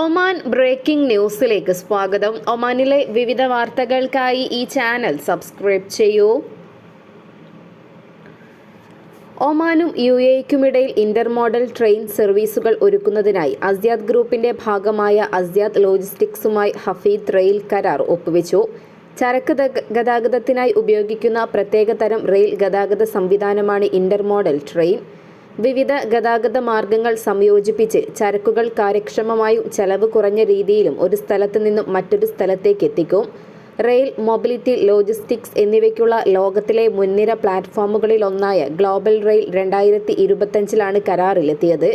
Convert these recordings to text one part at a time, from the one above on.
Oman breaking ന്യൂസിലേക്ക് സ്വാഗതം. ഒമാനിലെ വിവിധ വാർത്തകൾക്കായി ഈ ചാനൽ സബ്സ്ക്രൈബ് ചെയ്യൂ. ഒമാനും യു എക്കുമിടയിൽ ഇന്റർമോഡൽ ട്രെയിൻ സർവീസുകൾ ഒരുക്കുന്നതിനായി അസ്യാദ് ഗ്രൂപ്പിന്റെ ഭാഗമായ അസ്യാദ് ലോജിസ്റ്റിക്സുമായി ഹഫീദ് റെയിൽ കരാർ ഒപ്പുവെച്ചു. ചരക്ക് ഗതാഗതത്തിനായി ഉപയോഗിക്കുന്ന പ്രത്യേക തരം റെയിൽ ഗതാഗത സംവിധാനമാണ് ഇന്റർ മോഡൽ ട്രെയിൻ. വിവിധ ഗതാഗത മാർഗങ്ങൾ സംയോജിപ്പിച്ച് ചരക്കുകൾ കാര്യക്ഷമമായും ചെലവ് കുറഞ്ഞ രീതിയിലും ഒരു സ്ഥലത്ത് നിന്നും മറ്റൊരു സ്ഥലത്തേക്ക് എത്തിക്കും. റെയിൽ മൊബിലിറ്റി ലോജിസ്റ്റിക്സ് എന്നിവയ്ക്കുള്ള ലോകത്തിലെ മുൻനിര പ്ലാറ്റ്ഫോമുകളിലൊന്നായ ഗ്ലോബൽ റെയിൽ രണ്ടായിരത്തി ഇരുപത്തഞ്ചിലാണ് കരാറിലെത്തിയത്.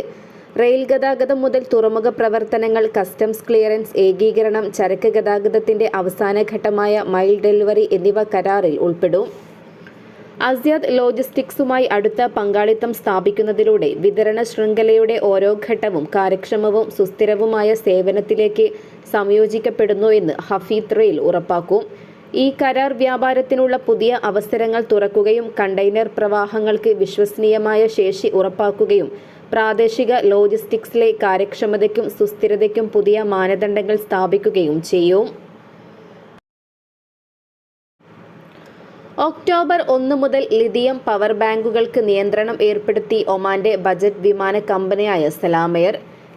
റെയിൽ ഗതാഗതം മുതൽ തുറമുഖ പ്രവർത്തനങ്ങൾ കസ്റ്റംസ് ക്ലിയറൻസ് ഏകീകരണം ചരക്ക് ഗതാഗതത്തിന്റെ അവസാന ഘട്ടമായ മൈൽ ഡെലിവറി എന്നിവ കരാറിൽ ഉൾപ്പെടും. അസ്യാദ് ലോജിസ്റ്റിക്സുമായി അടുത്ത പങ്കാളിത്തം സ്ഥാപിക്കുന്നതിലൂടെ വിതരണ ശൃംഖലയുടെ ഓരോ ഘട്ടവും കാര്യക്ഷമവും സുസ്ഥിരവുമായ സേവനത്തിലേക്ക് സംയോജിക്കപ്പെടുന്നു എന്ന് ഹഫീത് റെയിൽ ഉറപ്പാക്കും. ഈ കരാർ വ്യാപാരത്തിനുള്ള പുതിയ അവസരങ്ങൾ തുറക്കുകയും കണ്ടെയ്നർ പ്രവാഹങ്ങൾക്ക് വിശ്വസനീയമായ ശേഷി ഉറപ്പാക്കുകയും പ്രാദേശിക ലോജിസ്റ്റിക്സിലെ കാര്യക്ഷമതയ്ക്കും സുസ്ഥിരതയ്ക്കും പുതിയ മാനദണ്ഡങ്ങൾ സ്ഥാപിക്കുകയും ചെയ്യും. ഒക്ടോബർ ഒന്ന് മുതൽ ലിഥിയം പവർ ബാങ്കുകൾക്ക് നിയന്ത്രണം ഏർപ്പെടുത്തി ഒമാന്റെ ബജറ്റ് വിമാന കമ്പനിയായ സലാമയർ.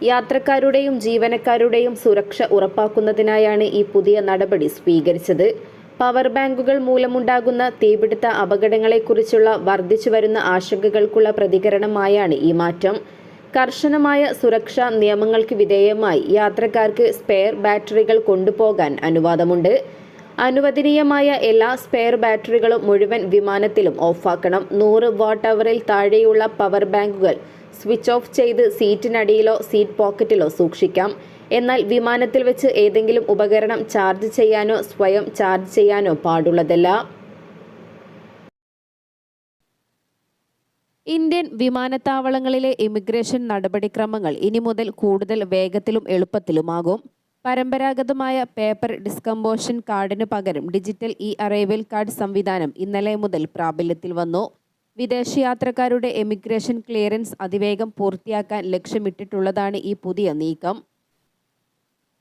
യാത്രക്കാരുടെയും ജീവനക്കാരുടെയും സുരക്ഷ ഉറപ്പാക്കുന്നതിനായാണ് ഈ പുതിയ നടപടി സ്വീകരിച്ചത്. പവർ ബാങ്കുകൾ മൂലമുണ്ടാകുന്ന തീപിടുത്ത അപകടങ്ങളെക്കുറിച്ചുള്ള വർദ്ധിച്ചുവരുന്ന ആശങ്കകൾക്കുള്ള പ്രതികരണമായാണ് ഈ മാറ്റം. കർശനമായ സുരക്ഷാ നിയമങ്ങൾക്ക് വിധേയമായി യാത്രക്കാർക്ക് സ്പെയർ ബാറ്ററികൾ കൊണ്ടുപോകാൻ അനുവാദമുണ്ട്. അനുവദനീയമായ എല്ലാ സ്പെയർ ബാറ്ററികളും മുഴുവൻ വിമാനത്തിലും ഓഫാക്കണം. നൂറ് വാട്ട് അവറിൽ താഴെയുള്ള പവർ ബാങ്കുകൾ സ്വിച്ച് ഓഫ് ചെയ്ത് സീറ്റിനടിയിലോ സീറ്റ് പോക്കറ്റിലോ സൂക്ഷിക്കാം. എന്നാൽ വിമാനത്തിൽ വെച്ച് ഏതെങ്കിലും ഉപകരണം ചാർജ് ചെയ്യാനോ സ്വയം ചാർജ് ചെയ്യാനോ പാടുള്ളതല്ല. ഇന്ത്യൻ വിമാനത്താവളങ്ങളിലെ ഇമിഗ്രേഷൻ നടപടിക്രമങ്ങൾ ഇനി മുതൽ കൂടുതൽ വേഗത്തിലും എളുപ്പത്തിലുമാകും. പരമ്പരാഗതമായ പേപ്പർ ഡിസ്കമ്പോഷൻ കാർഡിന് പകരം ഡിജിറ്റൽ ഇ അറൈവൽ കാർഡ് സംവിധാനം ഇന്നലെ മുതൽ പ്രാബല്യത്തിൽ വന്നു. വിദേശയാത്രക്കാരുടെ എമിഗ്രേഷൻ ക്ലിയറൻസ് അതിവേഗം പൂർത്തിയാക്കാൻ ലക്ഷ്യമിട്ടിട്ടുള്ളതാണ് ഈ പുതിയ നീക്കം.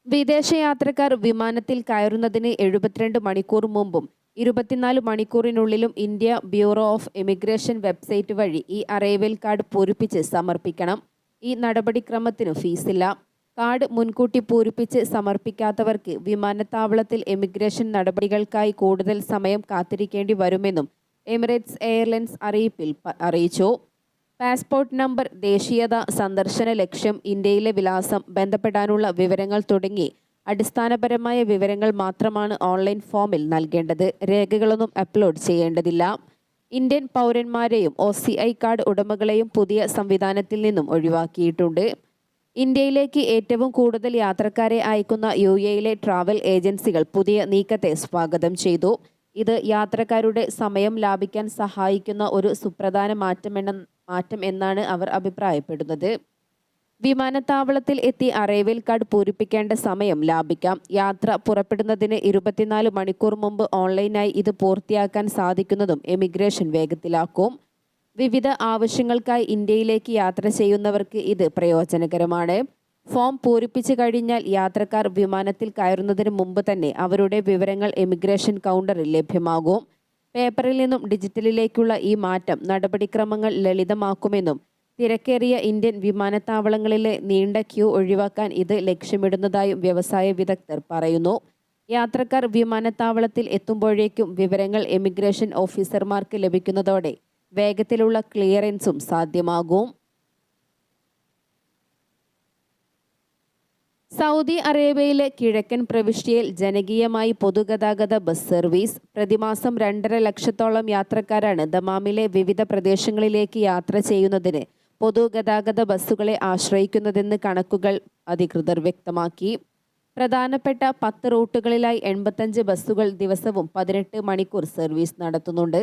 വിദേശയാത്രക്കാർ വിമാനത്തിൽ കയറുന്നതിന് എഴുപത്തിരണ്ട് മണിക്കൂർ മുമ്പും ഇരുപത്തിനാല് മണിക്കൂറിനുള്ളിലും India bureau of emigration website വഴി ഈ അറൈവൽ കാർഡ് പൂരിപ്പിച്ച് സമർപ്പിക്കണം. ഈ നടപടിക്രമത്തിനു ഫീസില്ല. കാർഡ് മുൻകൂട്ടി പൂരിപ്പിച്ച് സമർപ്പിക്കാത്തവർക്ക് വിമാനത്താവളത്തിൽ എമിഗ്രേഷൻ നടപടികൾക്കായി കൂടുതൽ സമയം കാത്തിരിക്കേണ്ടി വരുമെന്നും എമിറേറ്റ്സ് എയർലൈൻസ് അറിയിപ്പിൽ അറിയിച്ചു. പാസ്പോർട്ട് നമ്പർ ദേശീയത സന്ദർശന ലക്ഷ്യം ഇന്ത്യയിലെ വിലാസം ബന്ധപ്പെടാനുള്ള വിവരങ്ങൾ തുടങ്ങി അടിസ്ഥാനപരമായ വിവരങ്ങൾ മാത്രമാണ് ഓൺലൈൻ ഫോമിൽ നൽകേണ്ടത്. രേഖകളൊന്നും അപ്ലോഡ് ചെയ്യേണ്ടതില്ല. ഇന്ത്യൻ പൗരന്മാരെയും ഒ കാർഡ് ഉടമകളെയും പുതിയ സംവിധാനത്തിൽ നിന്നും ഒഴിവാക്കിയിട്ടുണ്ട്. ഇന്ത്യയിലേക്ക് ഏറ്റവും കൂടുതൽ യാത്രക്കാരെ അയക്കുന്ന യു എയിലെ ട്രാവൽ ഏജൻസികൾ പുതിയ നീക്കത്തെ സ്വാഗതം ചെയ്തു. ഇത് യാത്രക്കാരുടെ സമയം ലാഭിക്കാൻ സഹായിക്കുന്ന ഒരു സുപ്രധാന മാറ്റമെന്ന മാറ്റം എന്നാണ് അവർ അഭിപ്രായപ്പെടുന്നത്. വിമാനത്താവളത്തിൽ എത്തി അറൈവൽ കാർഡ് പൂരിപ്പിക്കേണ്ട സമയം ലാഭിക്കാം. യാത്ര പുറപ്പെടുന്നതിന് ഇരുപത്തിനാല് മണിക്കൂർ മുമ്പ് ഓൺലൈനായി ഇത് പൂർത്തിയാക്കാൻ സാധിക്കുന്നതും എമിഗ്രേഷൻ വേഗത്തിലാക്കും. വിവിധ ആവശ്യങ്ങൾക്കായി ഇന്ത്യയിലേക്ക് യാത്ര ചെയ്യുന്നവർക്ക് ഇത് പ്രയോജനകരമാണ്. ഫോം പൂരിപ്പിച്ചു കഴിഞ്ഞാൽ യാത്രക്കാർ വിമാനത്തിൽ കയറുന്നതിന് മുമ്പ് തന്നെ അവരുടെ വിവരങ്ങൾ എമിഗ്രേഷൻ കൗണ്ടറിൽ ലഭ്യമാകും. പേപ്പറിൽ നിന്നും ഡിജിറ്റലിലേക്കുള്ള ഈ മാറ്റം നടപടിക്രമങ്ങൾ ലളിതമാക്കുമെന്നും തിരക്കേറിയ ഇന്ത്യൻ വിമാനത്താവളങ്ങളിലെ നീണ്ട ക്യൂ ഒഴിവാക്കാൻ ഇത് ലക്ഷ്യമിടുന്നതായും വ്യവസായ വിദഗ്ധർ പറയുന്നു. യാത്രക്കാർ വിമാനത്താവളത്തിൽ എത്തുമ്പോഴേക്കും വിവരങ്ങൾ എമിഗ്രേഷൻ ഓഫീസർമാർക്ക് ലഭിക്കുന്നതോടെ വേഗത്തിലുള്ള ക്ലിയറൻസും സാധ്യമാകും. സൗദി അറേബ്യയിലെ കിഴക്കൻ പ്രവിശ്യയിൽ ജനകീയമായി പൊതുഗതാഗത ബസ് സർവീസ്. പ്രതിമാസം രണ്ടര ലക്ഷത്തോളം യാത്രക്കാരാണ് ദമാമിലെ വിവിധ പ്രദേശങ്ങളിലേക്ക് യാത്ര ചെയ്യുന്നതിന് പൊതുഗതാഗത ബസ്സുകളെ ആശ്രയിക്കുന്നതെന്ന് കണക്കുകൾ അധികൃതർ വ്യക്തമാക്കി. പ്രധാനപ്പെട്ട പത്ത് റൂട്ടുകളിലായി എൺപത്തഞ്ച് ബസ്സുകൾ ദിവസവും പതിനെട്ട് മണിക്കൂർ സർവീസ് നടത്തുന്നുണ്ട്.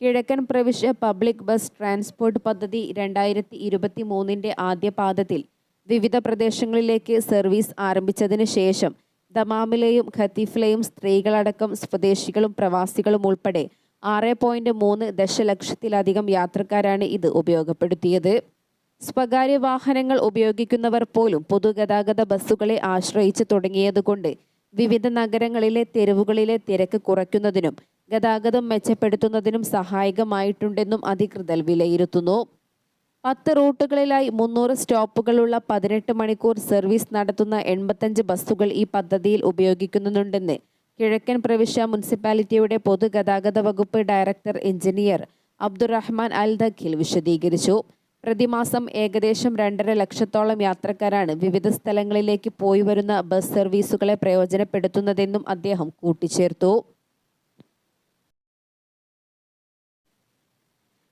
കിഴക്കൻ പ്രവിശ്യ പബ്ലിക് ബസ് ട്രാൻസ്പോർട്ട് പദ്ധതി രണ്ടായിരത്തി ഇരുപത്തി മൂന്നിന്റെ ആദ്യ പാദത്തിൽ വിവിധ പ്രദേശങ്ങളിലേക്ക് സർവീസ് ആരംഭിച്ചതിന് ശേഷം ദമാമിലെയും ഖത്തീഫിലെയും സ്ത്രീകളടക്കം സ്വദേശികളും പ്രവാസികളും ഉൾപ്പെടെ ആറ് പോയിന്റ് മൂന്ന് ദശലക്ഷത്തിലധികം യാത്രക്കാരാണ് ഇത് ഉപയോഗപ്പെടുത്തിയത്. സ്വകാര്യ വാഹനങ്ങൾ ഉപയോഗിക്കുന്നവർ പോലും പൊതുഗതാഗത ബസ്സുകളെ ആശ്രയിച്ച് തുടങ്ങിയതുകൊണ്ട് വിവിധ നഗരങ്ങളിലെ തെരുവുകളിലെ തിരക്ക് കുറയ്ക്കുന്നതിനും ഗതാഗതം മെച്ചപ്പെടുത്തുന്നതിനും സഹായകമായിട്ടുണ്ടെന്നും അധികൃതർ വിലയിരുത്തുന്നു. പത്ത് റൂട്ടുകളിലായി മുന്നൂറ് സ്റ്റോപ്പുകളുള്ള പതിനെട്ട് മണിക്കൂർ സർവീസ് നടത്തുന്ന എൺപത്തഞ്ച് ബസ്സുകൾ ഈ പദ്ധതിയിൽ ഉപയോഗിക്കുന്നുണ്ടെന്ന് കിഴക്കൻ പ്രവിശ്യ മുനിസിപ്പാലിറ്റിയുടെ പൊതുഗതാഗത വകുപ്പ് director engineer Abdulrahman al Dakhil വിശദീകരിച്ചു. പ്രതിമാസം ഏകദേശം രണ്ടര ലക്ഷത്തോളം യാത്രക്കാരാണ് വിവിധ സ്ഥലങ്ങളിലേക്ക് പോയി വരുന്ന ബസ് സർവീസുകളെ പ്രയോജനപ്പെടുത്തുന്നതെന്നും അദ്ദേഹം കൂട്ടിച്ചേർത്തു.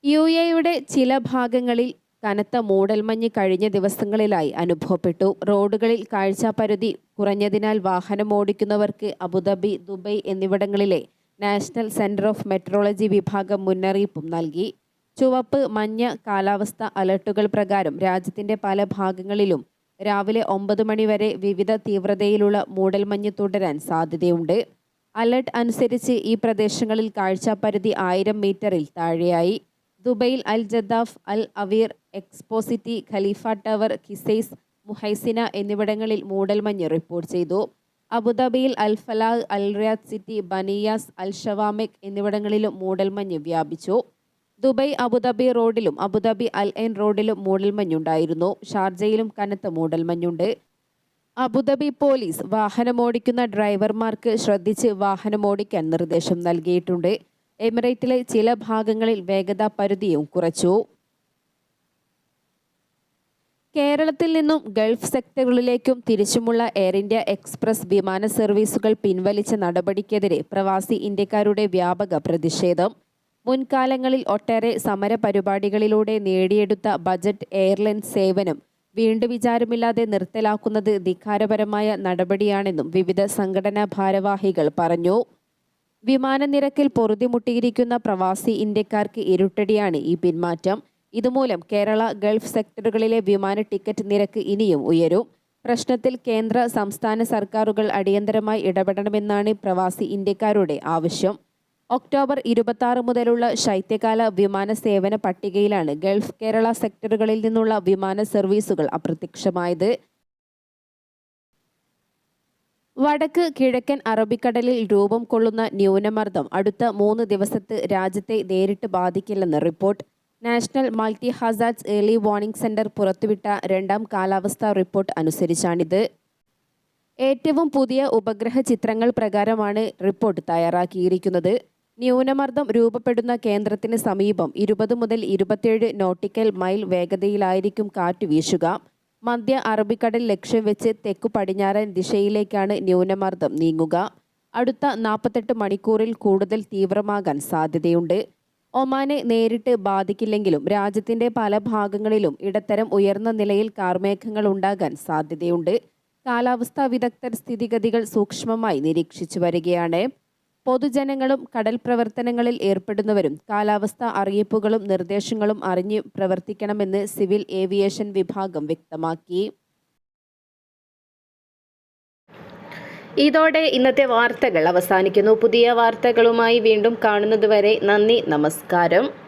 യു എയുടെ ചില ഭാഗങ്ങളിൽ കനത്ത മൂടൽമഞ്ഞ് കഴിഞ്ഞ ദിവസങ്ങളിലായി അനുഭവപ്പെട്ടു. റോഡുകളിൽ കാഴ്ചപരിധി കുറഞ്ഞതിനാൽ വാഹനം ഓടിക്കുന്നവർക്ക് അബുദാബി ദുബൈ എന്നിവിടങ്ങളിലെ നാഷണൽ സെന്റർ ഓഫ് മെട്രോളജി വിഭാഗം മുന്നറിയിപ്പും നൽകി. ചുവപ്പ് മഞ്ഞ കാലാവസ്ഥ അലർട്ടുകൾ പ്രകാരം രാജ്യത്തിന്റെ പല ഭാഗങ്ങളിലും രാവിലെ ഒമ്പത് മണിവരെ വിവിധ തീവ്രതയിലുള്ള മൂടൽമഞ്ഞ് തുടരാൻ സാധ്യതയുണ്ട്. അലർട്ട് അനുസരിച്ച് ഈ പ്രദേശങ്ങളിൽ കാഴ്ചപരിധി ആയിരം മീറ്ററിൽ താഴെയായി. ദുബൈയിൽ Al Jaddaf Al Awir Expo City Khalifa Tower Qusais Muhaisnah എന്നിവിടങ്ങളിൽ മൂടൽമഞ്ഞ് റിപ്പോർട്ട് ചെയ്തു. അബുദാബിയിൽ al Falah al Riyadh city Baniyas al Shawamekh എന്നിവിടങ്ങളിലും മൂടൽമഞ്ഞ് വ്യാപിച്ചു. ദുബൈ അബുദാബി റോഡിലും അബുദാബി അൽ എൻ റോഡിലും മൂടൽമഞ്ഞുണ്ടായിരുന്നു ഷാർജയിലും കനത്ത മൂടൽമഞ്ഞുണ്ട് അബുദാബി പോലീസ് വാഹനമോടിക്കുന്ന ഡ്രൈവർമാർക്ക് ശ്രദ്ധിച്ച് വാഹനമോടിക്കാൻ നിർദ്ദേശം നൽകിയിട്ടുണ്ട്. എമിറേറ്റിലെ ചില ഭാഗങ്ങളിൽ വേഗത പരിധിയും കുറച്ചു. കേരളത്തിൽ നിന്നും ഗൾഫ് സെക്ടറുകളിലേക്കും തിരിച്ചുമുള്ള എയർ ഇന്ത്യ എക്സ്പ്രസ് വിമാന സർവീസുകൾ പിൻവലിച്ച നടപടിക്കെതിരെ പ്രവാസി ഇന്ത്യക്കാരുടെ വ്യാപക പ്രതിഷേധം. മുൻകാലങ്ങളിൽ ഒട്ടേറെ സമര പരിപാടികളിലൂടെ നേടിയെടുത്ത ബജറ്റ് എയർലൈൻ സേവനം വീണ്ടും വിചാരമില്ലാതെ നിർത്തലാക്കുന്നത് ധിക്കാരപരമായ നടപടിയാണെന്നും വിവിധ സംഘടനാ ഭാരവാഹികൾ പറഞ്ഞു. വിമാനനിരക്കിൽ പൊറുതിമുട്ടിയിരിക്കുന്ന പ്രവാസി ഇന്ത്യക്കാർക്ക് ഇരുട്ടടിയാണ് ഈ പിന്മാറ്റം. ഇതുമൂലം കേരള ഗൾഫ് സെക്ടറുകളിലെ വിമാന ടിക്കറ്റ് നിരക്ക് ഇനിയും ഉയരും. പ്രശ്നത്തിൽ കേന്ദ്ര സംസ്ഥാന സർക്കാരുകൾ അടിയന്തരമായി ഇടപെടണമെന്നാണ് പ്രവാസി ഇന്ത്യക്കാരുടെ ആവശ്യം. ഒക്ടോബർ ഇരുപത്തി മുതലുള്ള ശൈത്യകാല വിമാന സേവന പട്ടികയിലാണ് ഗൾഫ് കേരള സെക്ടറുകളിൽ നിന്നുള്ള വിമാന സർവീസുകൾ അപ്രത്യക്ഷമായത്. വടക്ക് കിഴക്കൻ അറബിക്കടലിൽ രൂപം കൊള്ളുന്ന ന്യൂനമർദ്ദം അടുത്ത മൂന്ന് ദിവസത്ത് രാജ്യത്തെ നേരിട്ട് ബാധിക്കില്ലെന്ന് report. National multi hazards early warning centre പുറത്തുവിട്ട രണ്ടാം കാലാവസ്ഥാ റിപ്പോർട്ട് അനുസരിച്ചാണിത്. ഏറ്റവും പുതിയ ഉപഗ്രഹ ചിത്രങ്ങൾ പ്രകാരമാണ് റിപ്പോർട്ട് തയ്യാറാക്കിയിരിക്കുന്നത്. ന്യൂനമർദ്ദം രൂപപ്പെടുന്ന കേന്ദ്രത്തിന് സമീപം ഇരുപത് മുതൽ ഇരുപത്തിയേഴ് നോട്ടിക്കൽ മൈൽ വേഗതയിലായിരിക്കും കാറ്റ് വീശുക. മധ്യ അറബിക്കടൽ ലക്ഷ്യം വെച്ച് തെക്കു പടിഞ്ഞാറൻ ദിശയിലേക്കാണ് ന്യൂനമർദ്ദം നീങ്ങുക. അടുത്ത നാൽപ്പത്തെട്ട് മണിക്കൂറിൽ കൂടുതൽ തീവ്രമാകാൻ സാധ്യതയുണ്ട്. ഒമാനെ നേരിട്ട് ബാധിക്കില്ലെങ്കിലും രാജ്യത്തിന്റെ പല ഭാഗങ്ങളിലും ഇടത്തരം ഉയർന്ന നിലയിൽ കാർമേഘങ്ങൾ ഉണ്ടാകാൻ സാധ്യതയുണ്ട്. കാലാവസ്ഥാ വിദഗ്ധർ സ്ഥിതിഗതികൾ സൂക്ഷ്മമായി നിരീക്ഷിച്ചു വരികയാണ്. പൊതുജനങ്ങളും കടൽ പ്രവർത്തനങ്ങളിൽ ഏർപ്പെടുന്നവരും കാലാവസ്ഥ അറിയിപ്പുകളും നിർദ്ദേശങ്ങളും അറിഞ്ഞ് പ്രവർത്തിക്കണമെന്ന് സിവിൽ ഏവിയേഷൻ വിഭാഗം വ്യക്തമാക്കി. ഇതോടെ ഇന്നത്തെ വാർത്തകൾ അവസാനിക്കുന്നു. പുതിയ വാർത്തകളുമായി വീണ്ടും കാണുന്നതുവരെ നന്ദി നമസ്കാരം.